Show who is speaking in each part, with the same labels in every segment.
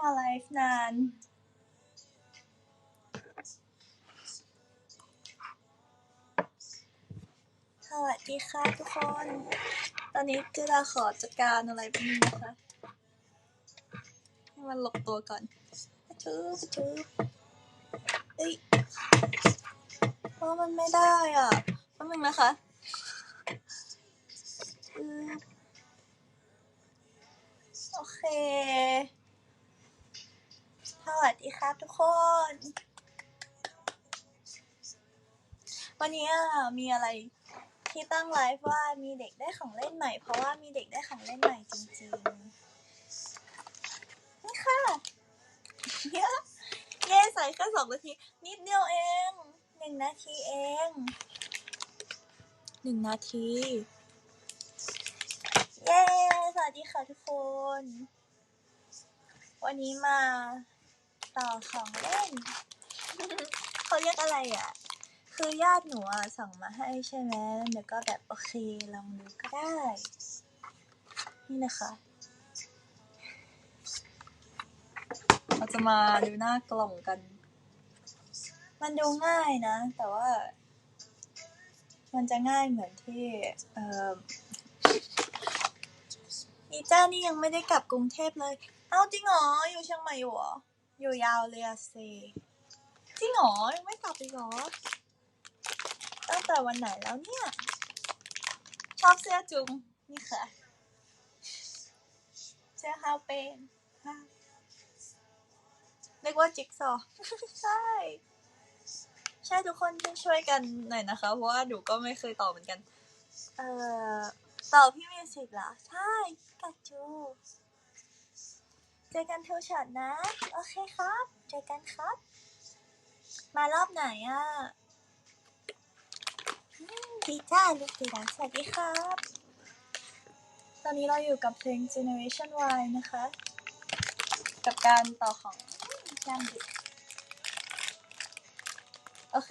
Speaker 1: มาไลฟ์นานสวัสดีค่ะทุกคน ตอนนี้เจดาขอจัดการอะไรบนึงนะคะให้มันหลบตัวก่อนจืบจืบเอ้ยเพราะมันไม่ได้อะแป๊บนึงนะคะโอเค สวัสดีครับทุกคน วันนี้มีอะไรที่ตั้งไลฟ์ว่ามีเด็กได้ของเล่นใหม่ เพราะว่ามีเด็กได้ของเล่นใหม่จริงๆ นี่ค่ะเย้เย้ใส่แค่สองนาที นิดเดียวเองหนึ่งนาทีเองหนึ่งนาที เย้ สวัสดีค่ะทุกคน วันนี้มา ต่อของเล่น เขาเรียกอะไรอะ คือญาติหนูอะสั่งมาให้ใช่ไหมเดี๋ยวก็แบบโอเคลองดูก็ได้ นี่นะคะ เราจะมาดูหน้ากล่องกัน มันดูง่ายนะ แต่ว่า มันจะง่ายเหมือนที่ เอ่ออีจ้านี่ยังไม่ได้กลับกรุงเทพเลย เอ้าจริงเหรออยู่เชียงใหม่อยู่เหรอ อยู่ยาวเลยอะเซจริงเหรอยังไม่กลับอีกเหรอตั้งแต่วันไหนแล้วเนี่ย ชอบเสื้อจุงนี่ค่ะ เสื้อฮาวเป็นเรียกว่าจิ๊กซอใช่ใช่ทุกคนช่วยกันหน่อยนะคะ เพราะว่าหนูก็ไม่เคยตอบเหมือนกัน เอ่อตอบพี่มิวสิกเหรอ ใช่กัจจู เจอกันทูช็อตนะ โอเคครับ เจอกันครับ มารอบไหนอะดีจ้าลูกดีนสวัสดีครับ ตอนนี้เราอยู่กับเพลง Generation Y นะคะ กับการต่อของย่างดิโอเค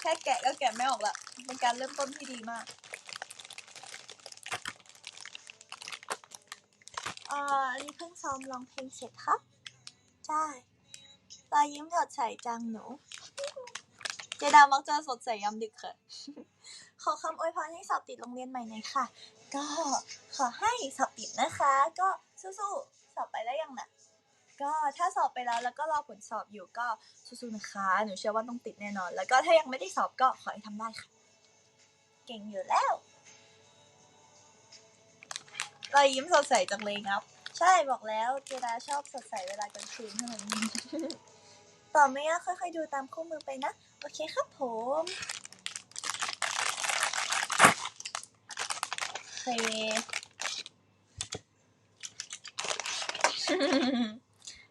Speaker 1: แค่แกะก็แกะไม่ออกละ เป็นการเริ่มต้นที่ดีมาก อ่อันนี้เพิ่งซ้อมร้องเพลงเสร็จครับใช่รอยยิ้มสดใสจังหนู เจดามักจะสดใสยามดึกค่ะ ขอคำอวยพรให้สอบติดโรงเรียนใหม่หน่อยค่ะ ก็ขอให้สอบติดนะคะ ก็สู้ๆสอบไปแล้วยังน่ะก็ถ้าสอบไปแล้วแล้วก็รอผลสอบอยู่ก็สู้ๆนะคะหนูเชื่อว่าต้องติดแน่นอน แล้วก็ถ้ายังไม่ได้สอบก็ขอให้ทำได้ค่ะ เก่งอยู่แล้ว รอยยิ้มสดใสจังเลยครับ ใช่บอกแล้วเจดาชอบสดใสเวลากลางคืนเท่านั้นต่อไม่ยากค่อยๆดูตามคู่มือไปนะ โอเคครับผมโอเค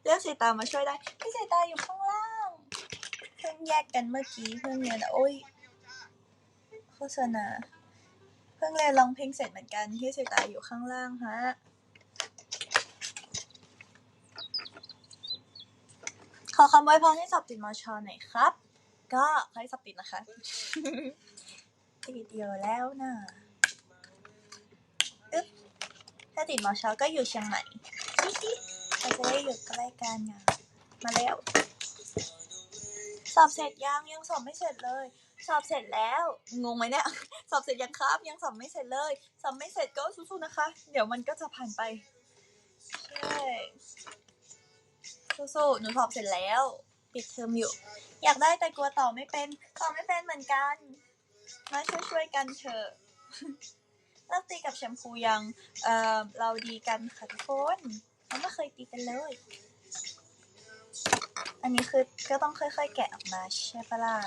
Speaker 1: เรียกสีตามาช่วยได้พี่สีตาอยู่ข้างล่างเพิ่งแยกกันเมื่อกี้เพิ่งเรียนโอ้ยโฆษณา เพิ่งเรียนร้องเพลงเสร็จเหมือนกันพี่สีตาอยู่ข้างล่างฮะขอคำไว้พรให้สอบติดมอชอหน่อยครับ ก็ขอให้สอบติดนะคะติดเดียวแล้วนะอึ๊บถ้าติดมอชอก็อยู่เชียงใหม่เราจะได้อยู่ใกล้กันไงมาแล้ว สอบเสร็จยังยังสอบไม่เสร็จเลย สอบเสร็จแล้ว งงไหมเนี่ย สอบเสร็จยังครับ ยังสอบไม่เสร็จเลย สอบไม่เสร็จก็สู้ๆนะคะ เดี๋ยวมันก็จะผ่านไปใช่สู้ๆหนูสอบเสร็จแล้ว ปิดเทอมอยู่ อยากได้แต่กลัวต่อไม่เป็นต่อไม่เป็นเหมือนกัน มาช่วยๆกันเถอะเลิกตีกับแชมพูยังเอ่อเราดีกันค่ะทุกคนเราไม่เคยตีกันเลย อันนี้คือก็ต้องค่อยๆ แกะออกมาใช่ปะล่ะ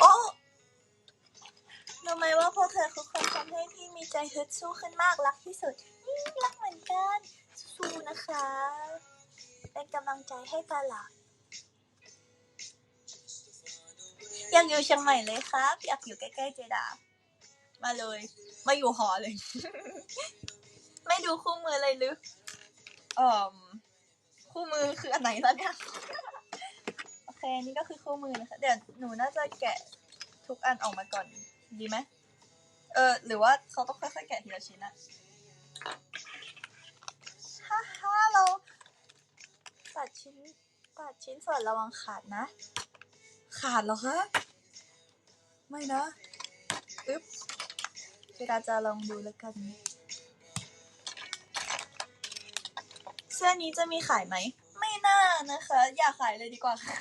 Speaker 1: โอ้รู้ไหมว่าพวกเธอคือคนทำให้พี่มีใจฮึดสู้ขึ้นมากรักที่สุดนี่รักเหมือนกัน สู้นะคะ เป็นกำลังใจให้ตลอดอยากอยู่เชียงใหม่เลยครับ อยากอยู่ใกล้ๆเจดา มาเลย มาอยู่หอเลย ไม่ดูคู่มือเลยหรืออ่อคู่มือคืออันไหนแล้วเนี่ย นี่ก็คือคู่มือนะคะ เดี๋ยวหนูน่าจะแกะทุกอันออกมาก่อนดีไหมเออ หรือว่าเขาต้องค่อยๆแกะทีละชิ้นอะฮ่าฮ่าเราตัดชิ้นตัดชิ้นส่วนระวังขาดนะ ขาดเหรอคะ ไม่นะอึ๊บเวลาจะลองดูแล้วกัน เสื้อนี้จะมีขายไหม ไม่น่านะคะ อย่าขายเลยดีกว่าค่ะ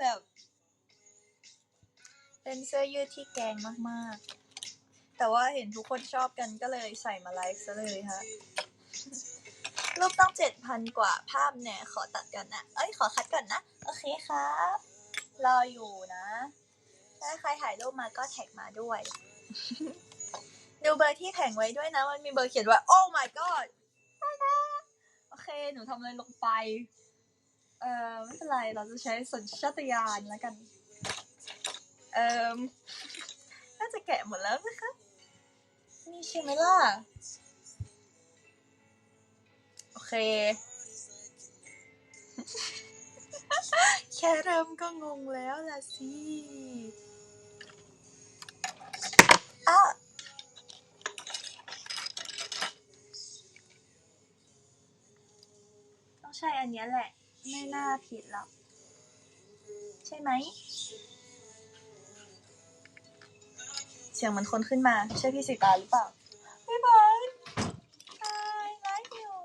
Speaker 1: แบบ เป็นเสื้อยืดที่แกงมากๆ แต่ว่าเห็นทุกคนชอบกันก็เลยใส่มาไลฟ์ซะเลยค่ะรูปต้องเจ็ดพันกว่าภาพเนี่ย ขอตัดก่อนนะ เอ้ย ขอคัดก่อนนะ โอเคครับ รออยู่นะ ถ้าใครถ่ายรูปมาก็แท็กมาด้วย ดูเบอร์ที่แผงไว้ด้วยนะ มันมีเบอร์เขียนว่า oh my god โอเค หนูทำอะไรลงไป เออไม่เป็นไร เราจะใช้สัญชาตญาณแล้วกัน เออน่าจะแกะหมดแล้วนะคะ นี่ใช่ไหมล่ะ โอเค แค่เริ่มก็งงแล้วล่ะสิอ้าต้องใช่อันนี้แหละ ไม่น่าผิดหรอก ใช่ไหม เสียงเหมันคนขึ้นมา ใช่พี่สิตาหรือเปล่าไม่บายไฮไลฟ์อยู่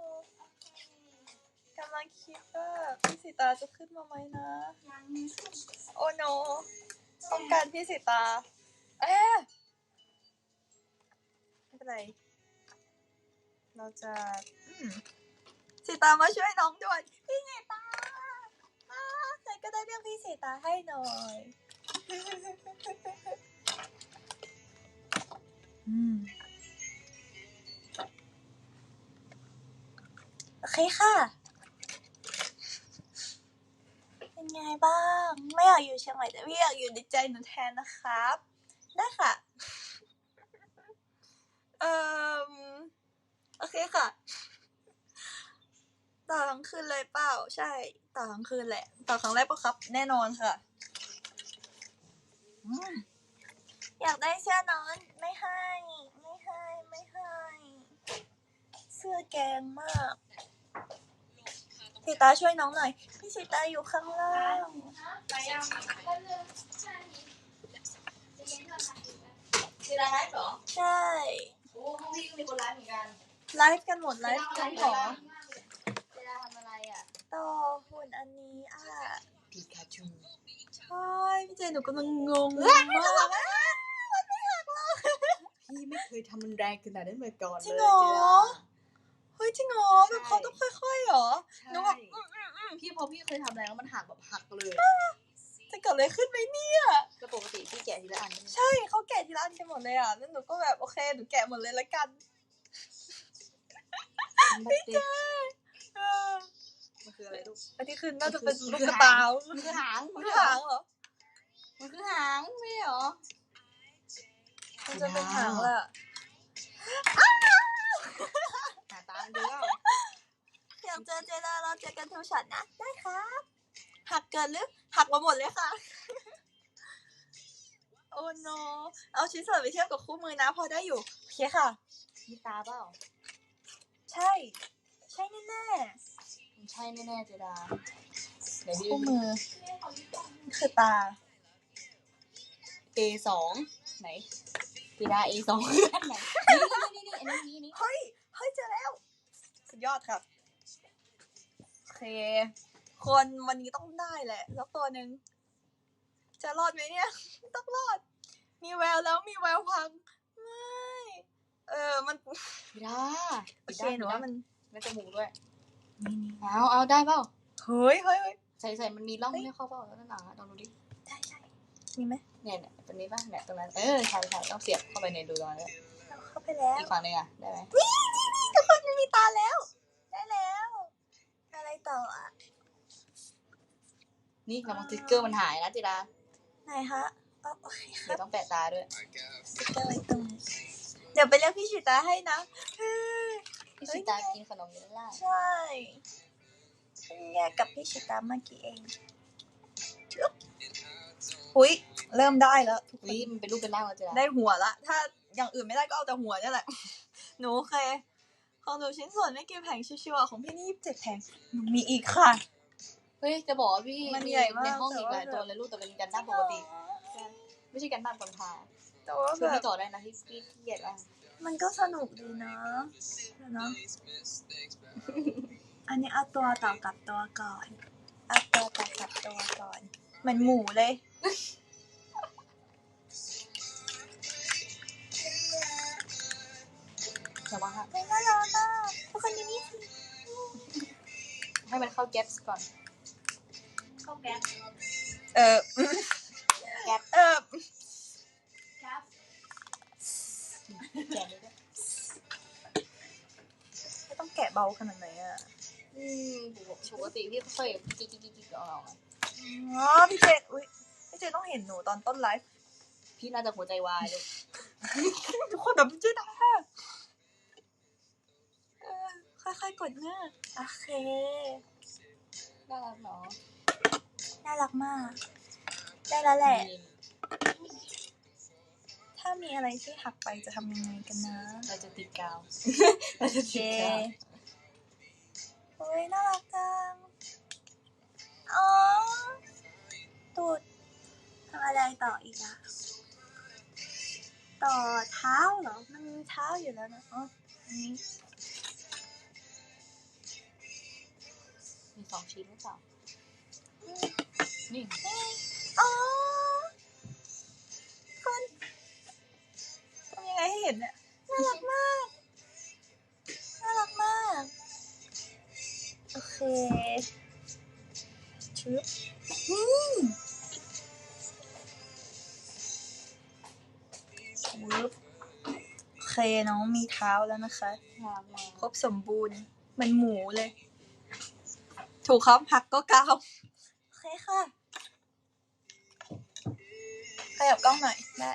Speaker 1: กำลังคิดว่าพี่สิตาจะขึ้นมาไหมนะ โอ้โนต้องการพี่สิตา เอ๊ะไม่เป็นไร เราจะสิตามาช่วยน้องด่วนพี่สิตา ก็ได้เรียกพี่สิตาให้หน่อยอืมโอเคค่ะ เป็นไงบ้าง ไม่อยากอยู่เชียงใหม่แต่พี่อยากอยู่ในใจหนูแทนนะครับ ได้ค่ะ เอ่อ โอเคค่ะ ต่อทั้งคืนเลยเปล่า ใช่ ต่อทั้งคืนแหละ ต่อครั้งแรกปะครับ แน่นอนค่ะอืมอยากได้เสื้อนอน ไม่ให้ ไม่ให้ ไม่ให้ เสื้อแกงมากสีตาช่วยน้องหน่อย พี่สีตาอยู่ข้างล่าง
Speaker 2: ใช่จะเย็นก่อนค่ะ
Speaker 3: คือไลฟ์เหรอ
Speaker 1: ใช่
Speaker 3: โอ้ห้องพี่ก็มีคนไลฟ์เหมือนกัน
Speaker 1: ไลฟ์กันหมดไลฟ์กันหรอ
Speaker 3: เวลาทำอะไร อ่
Speaker 1: อหุ่นอันนี้อะ
Speaker 3: พีคาจู
Speaker 1: ใช่พี่เจนหนูกำลังงงมากมันไม่หักหรอก
Speaker 3: พี่ไม่เคยทำมันแรงขนาดนั้นมาก่อน
Speaker 1: จริงเหรอ
Speaker 3: เฮ้
Speaker 1: ยจริงเหรอแบบเขาต้องค่อยๆเหรอหนูแบบ
Speaker 3: ใช่พี่พอพี่เคยทำแรงแล้วมันหักแบบหักเลย
Speaker 1: จะเกิดอะไรขึ้นไหมเนี่ย
Speaker 3: แล้วปกติพี่แกะทีละอัน
Speaker 1: ใช่เขาแกะทีละอันกันหมดเลยอะ แล้วหนูก็แบบโอเค หนูแกะหมดเลยละกัน
Speaker 3: พี่เจ มันคืออะไรลูก
Speaker 1: อันนี้คือน่าจะเป็น
Speaker 3: มัน
Speaker 1: ลูก
Speaker 3: คือก
Speaker 1: ระตา
Speaker 3: มันคือหาง
Speaker 1: มันคือหางเหรอ
Speaker 3: มันคือหางไม่ใช่เหรอ
Speaker 1: มันจะเป็นหางแหละ
Speaker 3: หาตามดูเอา
Speaker 1: อยากเจอเจดาเราเจอกันทุกช็อตนะ ได้ครับ หักเกินหรือ หักมาหมดเลยค่ะ โอ้โน เอาชิ้นส่วนไปเทียบกับคู่มือนะ พอได้อยู่โอเคค่ะ
Speaker 3: มีตาเปล่า
Speaker 1: ใช่ ใช่แน่
Speaker 3: มัน ใช่แน่ๆเจดาเดี๋ยว
Speaker 1: ๆ
Speaker 3: พี่
Speaker 1: คู่มือ คือตา
Speaker 3: A สองไหนเจดา A สองคืออันไหนนี่นี่นี่อันนี้นี่นี่
Speaker 1: เฮ้ย เฮ้ยเจอแล้ว สุดยอดครับโอเค คนวันนี้ต้องได้แหละสักตัวหนึ่งจะรอดไหมเนี่ย ต้องรอด มีแววแล้วมีแววพัง ไม่ เออมัน
Speaker 3: เจดา
Speaker 1: โอเคหนูว่ามัน
Speaker 3: แล้วจมูกด้วย
Speaker 1: นี่นี่
Speaker 3: เอาเอาได้เปล่า
Speaker 1: เฮ้ยเฮ้ยเฮ้ย
Speaker 3: ใส่ใส่มันมีร่อง
Speaker 1: เฮ้ย
Speaker 3: ไม่เข้าเปล่าแล้วด้านหลังอะลองดูดิ
Speaker 1: ใช่ใช่มีไหม
Speaker 3: เนี่ยเนี่ยตรงนี้ป่ะเนี่ยตรงนั้นเออใช่ใช่ต้องเสียบเข้าไปในดูตอนนี้
Speaker 1: เอาเข้าไปแล้ว
Speaker 3: อีกฝั่งหนึงอะได้ไหม
Speaker 1: นี่นี่นี่ทุกคนมันมีตาแล้ว ได้แล้ว อะไรต่ออะ
Speaker 3: นี่กำลังสติ๊กเกอร์มันหายนะจิดา
Speaker 1: ไหนฮะอ๋อโอเคค
Speaker 3: เดี๋
Speaker 1: รั
Speaker 3: ย
Speaker 1: บ
Speaker 3: วต้องแปะตาด้วย
Speaker 1: สติ๊กเกอร์ไว้ตรงนี้เดี๋ยวไปเรียกพี่ชิตาให้นะเฮ้ย
Speaker 3: พี่ชิตากินขนมเยลล่า
Speaker 1: ใช่เพิ่งแยกกับพี่ชิตาเมื่อกี้เองจุ๊บหุยเริ่มได้แล้วทุกคน
Speaker 3: วิมันเป็นรูปเป็นร่างแล้วจ้ะ
Speaker 1: ได้หัวละ ถ้าอย่างอื่นไม่ได้ก็เอาแต่หัวเนี่ยแหละ หนูโอเค ของหนูชิ้นส่วนไม่กี่แผงชิวๆอะของพี่นี่ยี่สิบเจ็ดแผงหนูมีอีกค่ะ
Speaker 3: เฮ้ยจะบอกว่าพี่
Speaker 1: มันใหญ่มาก
Speaker 3: ในห้องอีก
Speaker 1: แต่
Speaker 3: ห
Speaker 1: ว่า
Speaker 3: ลายตัวเลยลูกแต่เป็นกันด้ามปกติ ไม่ใช่กันด้ามกำพร้า
Speaker 1: แต่ว่า
Speaker 3: คือ
Speaker 1: แบ
Speaker 3: ไม่
Speaker 1: บ
Speaker 3: ต่อได้นะที่ที่ที่เหยียดอะ
Speaker 1: มันก็สนุกดีนะเนาะอันนี้เอาตัวต่อกับตัวก่อน เอาตัวต่อกับตัวก่อนเหมือนหมูเลย
Speaker 3: แต่ว่า
Speaker 1: ไม่น่ารักอะทุกคนดูนี่สิ
Speaker 3: ให้มันเข้าแก๊ปก่อน
Speaker 2: เข้าแก๊ป
Speaker 1: เออ
Speaker 3: แก๊ป
Speaker 1: เออ
Speaker 2: แกะ
Speaker 3: เลย
Speaker 1: ไม่ต้องแกะเบาขนาดไหนอะ
Speaker 3: อืมปกติพี่ค่อยๆกิ๊กกิ๊กกิ๊กกิ๊กเอาเอา
Speaker 1: อ๋อพี่เจนอุ้ยพี่เจนต้องเห็นหนูตอนต้นไลฟ์
Speaker 3: พี่น่าจะหัวใจวายลูก
Speaker 1: ทุกคนแบบพี่เจนนะค่อยๆกดหน้าโอเค
Speaker 3: น่ารักเนาะ
Speaker 1: น่ารักมาก ได้แล้วแหละ ถ้ามีอะไรที่หักไปจะทำยังไงกันนะ
Speaker 3: เราจะติดกาวเราจะ
Speaker 1: เจ
Speaker 3: ติดกาว
Speaker 1: โอ้ยน่ารักจัง อ๋อ ตูดทำอะไรต่ออีกอะต่อเท้าเหรอ มันมีเท้าอยู่แล้วนะอ๋ออันนี้
Speaker 3: มีสองชิ้นหรือเปล่านี่
Speaker 1: อ๋อ ห็นเนี่ยน่ารักมาก น่ารักมาก โอเคชึบอืมวึบโอเคน้องมีเท้าแล้วนะคะ ครบสมบูรณ์เหมันหมูเลย ถูกครับหักก็กาวโอเคค่ะขยับกล้องหน่อยได้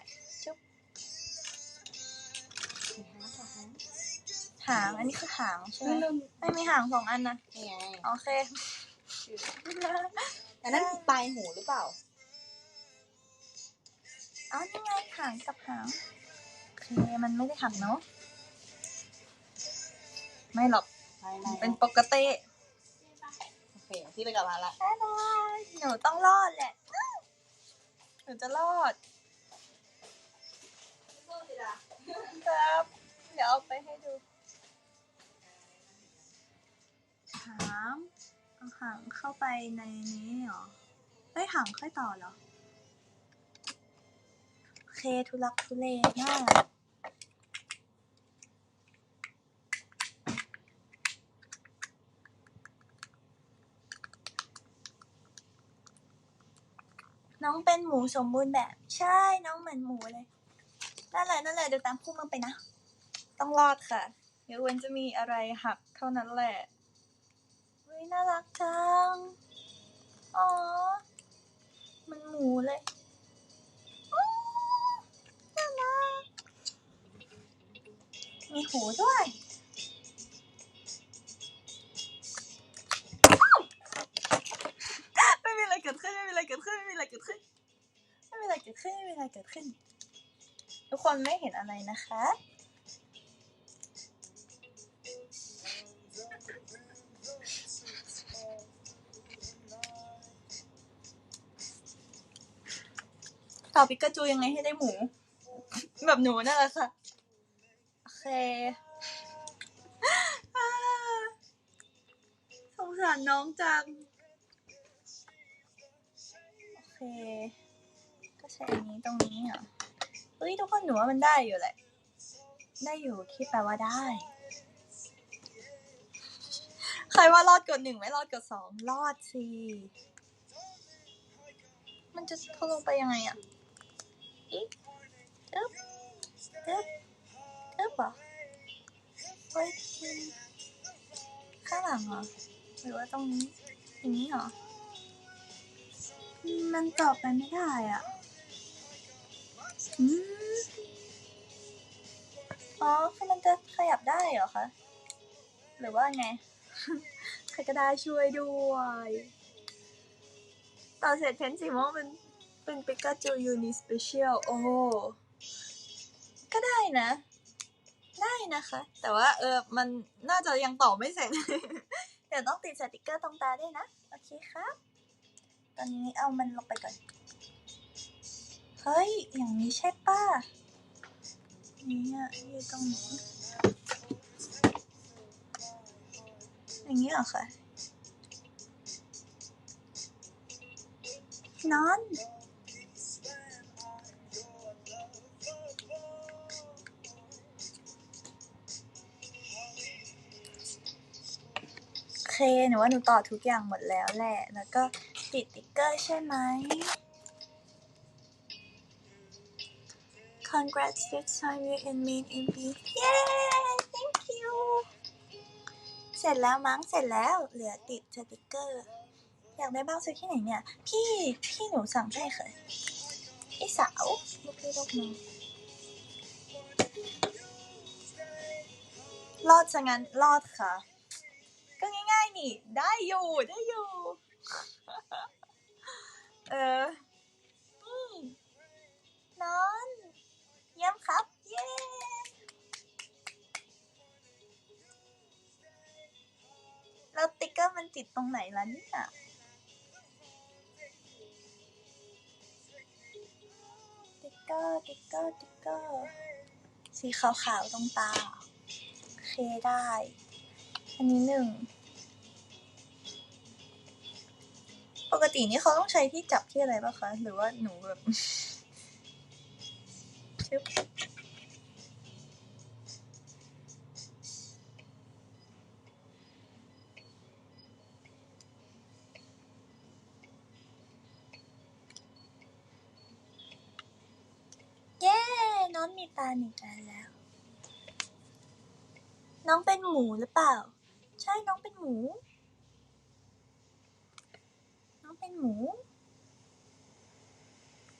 Speaker 3: หา
Speaker 1: ง อันนี้คือหางใช่ไหม
Speaker 3: ลืม
Speaker 1: ไม่มีหางสองอันนะ
Speaker 3: นี่ไง
Speaker 1: โอเค
Speaker 3: อันนั้นปลายหูหรือเปล่า
Speaker 1: อ๋อนี่ไงหางกับหางโอเคมันไม่ได้หักเนาะไม่หรอก
Speaker 3: ไม่ไม่
Speaker 1: เป็นปกติ
Speaker 3: โอเคพี่ไปกลับมาละ
Speaker 1: แน่นอนหนูต้องรอดแหละหนูจะรอดครับ เดี๋ยวเอาไปให้ดู หางเอาหางเข้าไปในนี้เหรอเอ้ยหางค่อยต่อเหรอโอเคทุลักทุเลมากน้องเป็นหมูสมบูรณ์แบบ ใช่น้องเหมือนหมูเลยนั่นแหละนั่นแหละเดี๋ยวตามคู่มันไปนะ ต้องรอดค่ะ เดี๋ยวเวนจะมีอะไรหักเท่านั้นแหละ ฮ้ยน่ารักจัง อ๋อ มันหมูเลยน่ารัก มีหูด้วยไม่มีอะไรเกิดขึ้นไม่มีอะไรเกิดขึ้นไม่มีอะไรเกิดขึ้นไม่มีอะไรเกิดขึ้นไม่มีอะไรเกิดขึ้น ทุกคนไม่เห็นอะไรนะคะ ต่อปิกาจูยังไงให้ได้หมู แบบหนูนั่นแหละค่ะ โอเคสงสารน้องจัง โอเค ก็ใช้อันนี้ตรงนี้เหรอเฮ้ยทุกคนหนูว่ามันได้อยู่แหละ ได้อยู่ที่แปลว่าได้ ใครว่ารอดกดหนึ่งไม่รอดกดสองรอดสิมันจะทะลงไปยังไงอะ อีกอึ๊บอึ๊บอึ๊บเหรอเฮ้ยข้างหลังเหรอ หรือว่าตรงนี้อย่างนี้เหรอ มันตอบไปไม่ได้อะอืมอ๋อคือมันจะขยับได้เหรอคะ หรือว่าไง ใครก็ได้ช่วยด้วย ต่อเสร็จเพ้นสีม่วงเป็น เป็นปิกาจูยูนิสเปเชียลโอ้ก็ได้นะ ได้นะคะ แต่ว่าเออมันน่าจะยังต่อไม่เสร็จเดี๋ยวต้องติดสติกเกอร์ตรงตาด้วยนะ โอเคครับ ตอนนี้เอามันลงไปก่อน เฮ้ย อย่างนี้ใช่ป่ะเนี่ยอยู่ตรงไหนอย่างนี้เหรอคะนอน เคหนูว่าหนูต่อทุกอย่างหมดแล้วแหละ แล้วก็ติดติ๊กเกอร์ใช่ไหม Congrats this time you in main MV Yay thank you เสร็จแล้วมั้งเสร็จแล้ว เหลือติดสติ๊กเกอร์ อยากได้บ้างซื้อที่ไหนเนี่ย พี่พี่หนูสั่งให้ค่ะพี่สาวลูกพี่ลูกน้องรอดซะงั้นรอดค่ะ นี่ ได้อยู่ได้อยู่ เออ นี่นอน เยี่ยมครับ เย้แล้วติ๊กเกอร์มันติดตรงไหนล่ะเนี่ยติ๊กเกอร์ติ๊กเกอร์ติ๊กเกอร์สีขาวๆตรงตา โอเคได้ อันนี้หนึ่ง ปกตินี่เขาต้องใช้ที่จับที่อะไรป่ะคะ หรือว่าหนูแบบชึบเย้ น้องมีตาหนึ่งอันแล้ว น้องเป็นหมูหรือเปล่า ใช่น้องเป็นหมู น้อง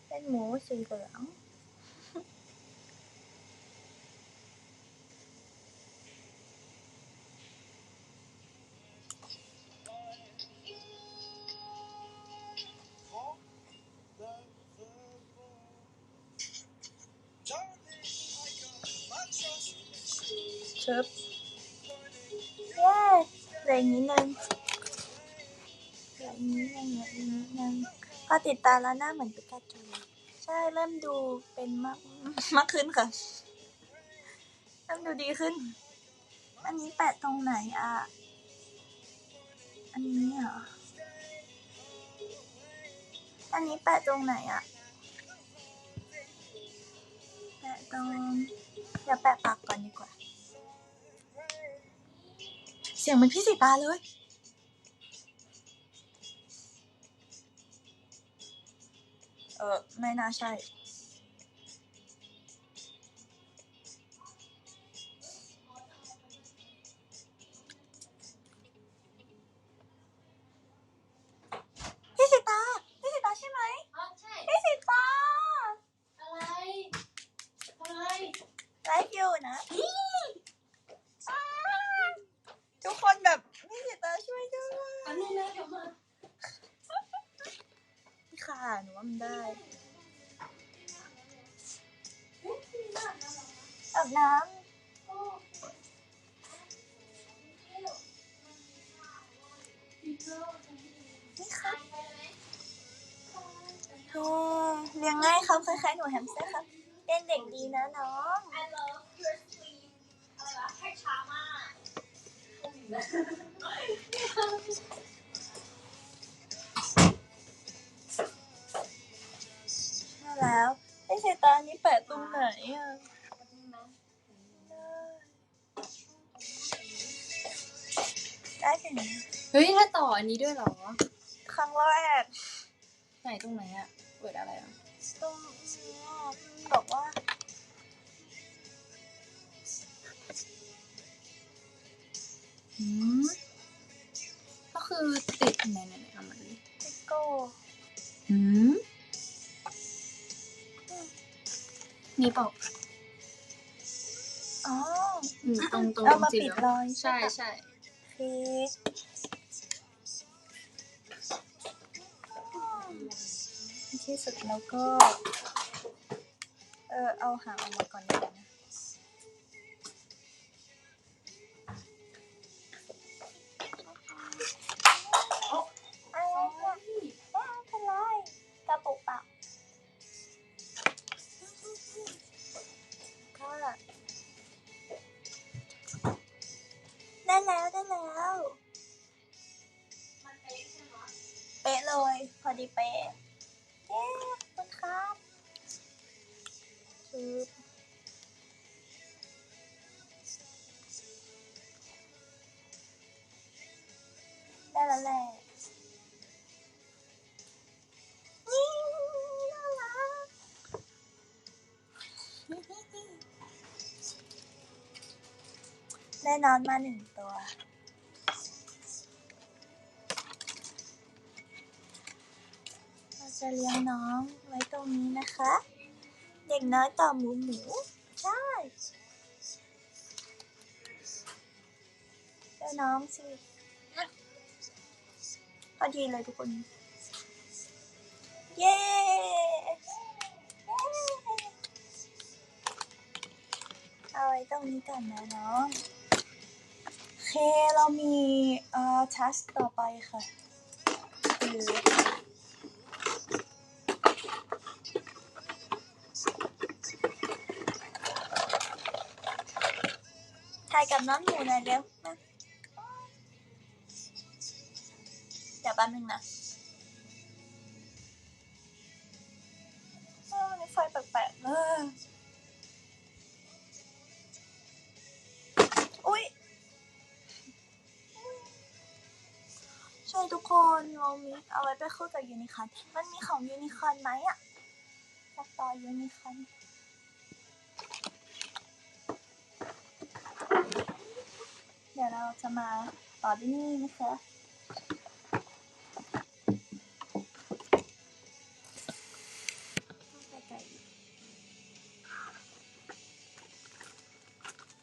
Speaker 1: เป็นหมูเป็น พอติดตาแล้วหน้าเหมือนปิกาจูใช่เริ่มดูเป็นมากมากขึ้นค่ะ เริ่มดูดีขึ้น อันนี้แปะตรงไหนอะ อันนี้เหรอ อันนี้แปะตรงไหนอะ แปะตรงเดี๋ยวแปะปากก่อนดีกว่า เสียงเหมันพี่สีตาเลย เออไม่น่าใช่ พี่สีตา พี่สีตาใช่ไหม
Speaker 2: อ๋อใช่
Speaker 1: พี่สีตา
Speaker 2: อะไรอะไร
Speaker 1: ไลฟ์อยู่นะอ้าทุกคนแบบ พี่สีตาช่วยด้วย
Speaker 2: อันนี้นะเดี๋ยวมา่ะ
Speaker 1: หนูว่ามันได้อาบน้ำนี่ครับโอ้เลี้ยงง่ายครับคล้ายๆหนูแฮมสเตอร์ครับ เป็นเด็กดีนะน้อง
Speaker 2: อะไรวะให้ช้ามาก
Speaker 1: แล้วไอ้สายตานี้แปะตรงไหนอะได้แค่นี้
Speaker 3: เฮ้ยถ้าต่ออันนี้ด้วยเหรอ
Speaker 1: ครั้งแรก
Speaker 3: ไหนตรงไหนอะเปิดอะไรอะ
Speaker 1: ตรงนี้บอกว่า
Speaker 3: อืมก็คือติดไหนไหนไหนเอามาดูดิ
Speaker 1: พิโก้
Speaker 3: อืม นี่เปล่า
Speaker 1: อ๋อ
Speaker 3: อืมตรงตรง
Speaker 1: เอามา
Speaker 3: สี
Speaker 1: ปิ
Speaker 3: เห
Speaker 1: ด
Speaker 3: ลือง
Speaker 1: รอย
Speaker 3: ใช่
Speaker 1: ปะ
Speaker 3: ใช่
Speaker 1: คือโอเคที่สุดแล้วก็ เออเอาหางออกมาก่อนดีกว่านะ ได้
Speaker 2: น
Speaker 1: อนมาหนึ่งตัว เราจะเลี้ยงน้องไว้ตรงนี้นะคะ เด็กน้อยต่อหมูหมูใช่เจ้น้องสิพอดีเลยทุกคน เย้เอาไว้ตรงนี้ก่อนนะน้อง เคเรามีเอ่อทัสต่อไปค่ะคือถ่ายกับน้องหมูหน่อยเร็วมาเดี๋ยวแป๊บนึงนะ ทุกคนเรามีเอาไว้ไปคู่กับยูนิคอนมันมีของยูนิคอนไหมอะสตอยูนิคอนเดี๋ยวเราจะมาต่อที่นี่นะคะ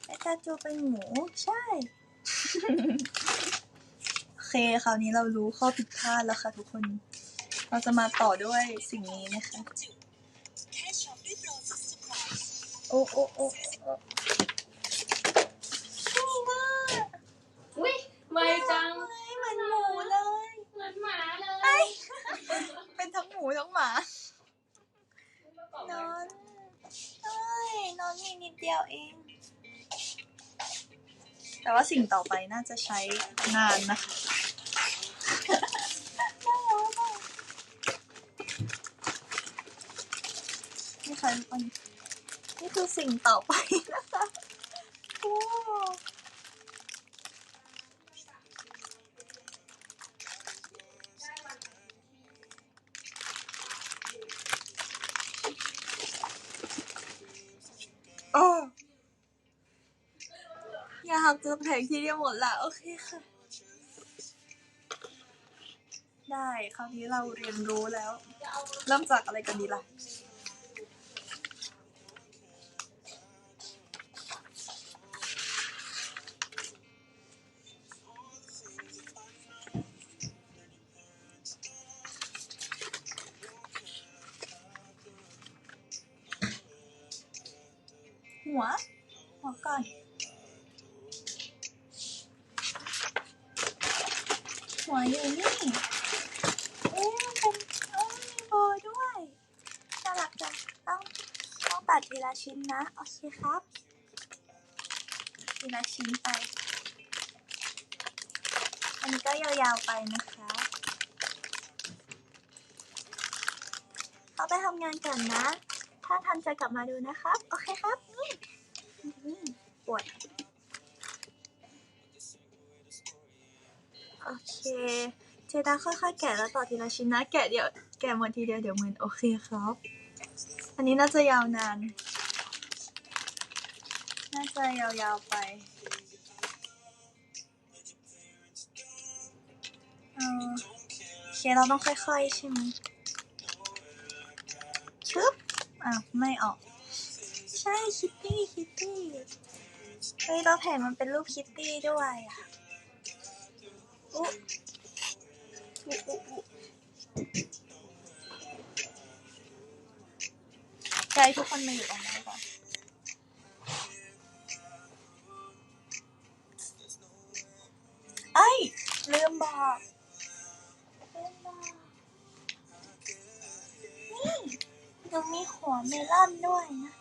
Speaker 1: ไอ้กาจูเป็นหมูใช่ เคคราวนี้เรารู้ข้อผิดพลาดแล้วค่ะทุกคน เราจะมาต่อด้วยสิ่งนี้นะคะ โอ้โอ้โอ้โอ้นี่นะ
Speaker 2: อุ้ยไม่จัง
Speaker 1: เฮ้ยเหมือนหมูเลย
Speaker 2: เหมือนหมาเล
Speaker 1: เอ้
Speaker 2: ย
Speaker 1: ยเป็นทั้งหมูทั้งหมา นอนเอ้ย นอนมีนิดเดียวเอง แต่ว่าสิ่งต่อไปน่าจะใช้นานนะคะน่ารักอะนี่ ค่ะทุกคนนี่คือสิ่งต่อไปนะคะโอ้โอ้อยากจะแผงที่เดียวหมดละโอเคค่ะ ได้คราวนี้เราเรียนรู้แล้ว เริ่มจากอะไรกันดีล่ะ ว หัวก่อน หัวอยู่นี่เอ๊ะมันเป็นเอ้ยมีโบด้วยน่ารักจังต้องต้องตัดทีละชิ้นนะ โอเคครับ ทีละชิ้นไป อันนี้ก็ยาวๆไปนะคะเขาไปทำงานก่อนนะ ถ้าทันจะกลับมาดูนะครับ โอเคครับ ปวด โอเค เจดาค่อยๆแกะแล้วต่อทีละชิ้นนะ แกะเดี๋ยว แกะหมดทีเดียวเดี๋ยวมึนโอเคครับ อันนี้น่าจะยาวนาน น่าจะยาวๆไปเออโอเค เราต้องค่อยๆใช่ไหมชึบอะ ไม่ออก ใช่คิตตี้คิตตี้เฮ้ยเราแผ่นมันเป็นรูปคิตตี้ด้วยอะอุ๊อุ๊อุ๊ใจทุกคนมาอยู่ตรงนี้ก่อนไอ้ลืมบอกลืมบอกนี่ยังมีหัวเมลอนด้วยนะ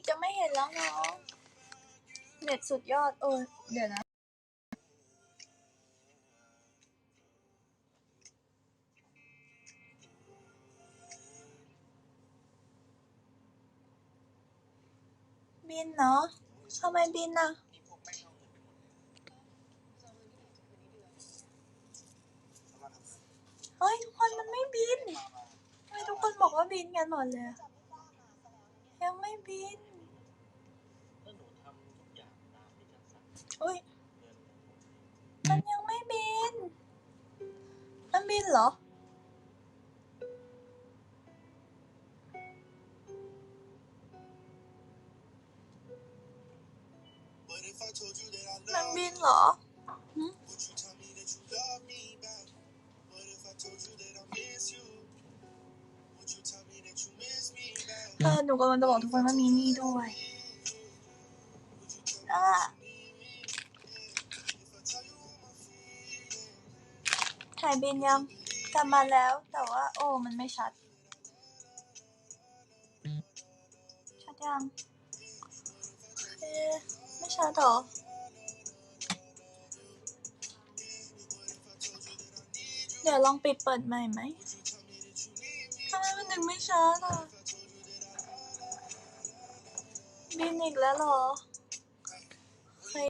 Speaker 1: กจะไม่เห็นแล้วเนาะเน็ตสุดยอดโอ้ยเดี๋ยวนะบินเนาะทำไมบินอะเฮ้ย ทุกคนมันไม่บินทำไมทุกคนบอกว่าบินกันหมดเลย ยังไม่บิน
Speaker 4: เห
Speaker 1: รอมันบินเหรอหึเออหนูกำลังจะบอกทุกคนว่ามีนี่ด้วยอ่าถ่ายบินยัง กลับมาแล้วแต่ว่า โอ้ มันไม่ชัด ชัดยังเอไม่ชัดหรอเดี๋ยวลองปิดเปิดใหม่ไหมทำไมมันถึงไม่ชัดอะบินอีกแล้วเหรอ